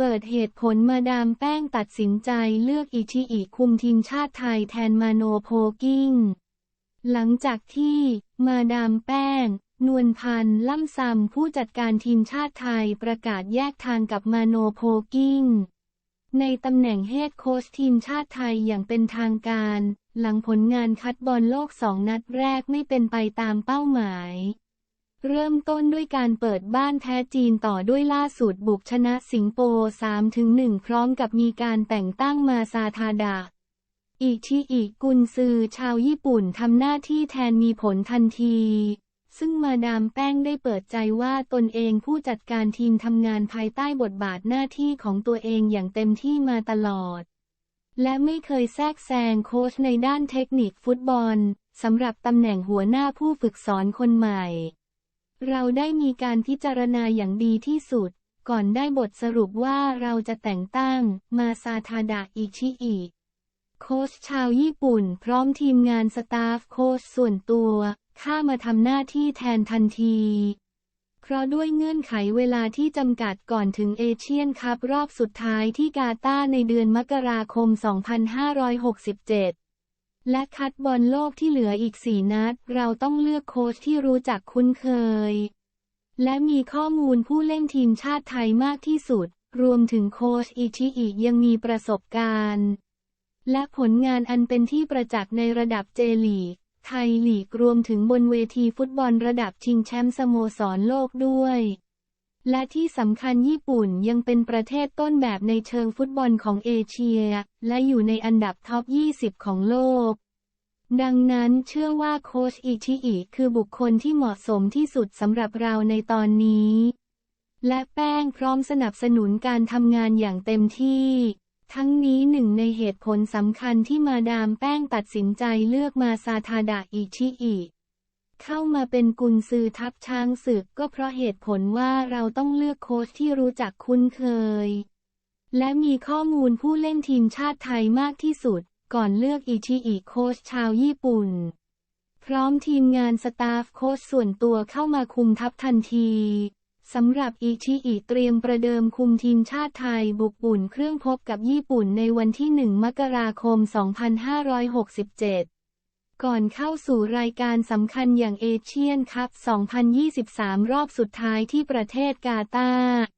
เปิดเหตุผลมาดามแป้งตัดสินใจเลือกอิชิอิคุมทีมชาติไทยแทนมาโนโพกิ้ง หลังจากที่มาดามแป้ง นวลพันธ์ล่ำซำผู้จัดการทีมชาติไทยประกาศแยกทางกับมาโนโพกิ้ง ในตำแหน่งเฮดโค้ชทีมชาติไทยอย่างเป็นทางการ หลังผลงานคัดบอลโลกสองนัดแรกไม่เป็นไปตามเป้าหมาย เริ่มต้นด้วยการเปิดบ้านแพ้จีนต่อด้วยล่าสุดบุกชนะสิงคโปร์3-1 พร้อมกับมีการแต่งตั้งมาซาทาดะอิชิอิกุนซือชาวญี่ปุ่นทำหน้าที่แทนมีผลทันที ซึ่งมาดามแป้งได้เปิดใจว่าตนเองผู้จัดการทีมทำงานภายใต้บทบาทหน้าที่ของตัวเองอย่างเต็มที่มาตลอด และไม่เคยแทรกแซงโค้ชในด้านเทคนิคฟุตบอลสำหรับตำแหน่งหัวหน้าผู้ฝึกสอนคนใหม่ เราได้มีการพิจารณาอย่างดีที่สุด ก่อนได้บทสรุปว่าเราจะแต่งตั้ง มาซาทาดะอิชิอิ โค้ชชาวญี่ปุ่น พร้อมทีมงานสตาฟโค้ชส่วนตัวข้ามาทำหน้าที่แทนทันที เพราะด้วยเงื่อนไขเวลาที่จำกัดก่อนถึงเอเชียนคัพรอบสุดท้ายที่กาตาร์ในเดือนมกราคม 2567 และคัดบอลโลกที่เหลืออีกสี่นัด เราต้องเลือกโค้ชที่รู้จักคุ้นเคย และมีข้อมูลผู้เล่นทีมชาติไทยมากที่สุด รวมถึงโค้ชอิชิอิยังมีประสบการณ์ และผลงานอันเป็นที่ประจักษ์ในระดับเจลีก ไทยลีกรวมถึงบนเวทีฟุตบอลระดับชิงแชมป์สโมสรโลกด้วย และที่สำคัญญี่ปุ่นยังเป็นประเทศต้นแบบในเชิงฟุตบอลของเอเชีย และอยู่ในอันดับท็อป 20 ของโลก ดังนั้นเชื่อว่าโค้ชอิชิอิคือบุคคลที่เหมาะสมที่สุดสำหรับเราในตอนนี้ และแป้งพร้อมสนับสนุนการทำงานอย่างเต็มที่ ทั้งนี้หนึ่งในเหตุผลสำคัญที่มาดามแป้งตัดสินใจเลือกมาซาทาดะอิชิอิ เข้ามาเป็นกุนซือทัพช้างศึกก็เพราะเหตุผลว่าเราต้องเลือกโค้ชที่รู้จักคุ้นเคย และมีข้อมูลผู้เล่นทีมชาติไทยมากที่สุด ก่อนเลือกอิชิอิโค้ชชาวญี่ปุ่น พร้อมทีมงานสตาฟโค้ชส่วนตัวเข้ามาคุมทัพทันทีสำหรับอิชิอิเตรียมประเดิมคุมทีมชาติไทยบุกปุ่นเครื่องพบกับญี่ปุ่นในวันที่ 1 มกราคม 2567 ก่อนเข้าสู่รายการสำคัญอย่างเอเชียนคัพ 2023 รอบสุดท้ายที่ประเทศกาตาร์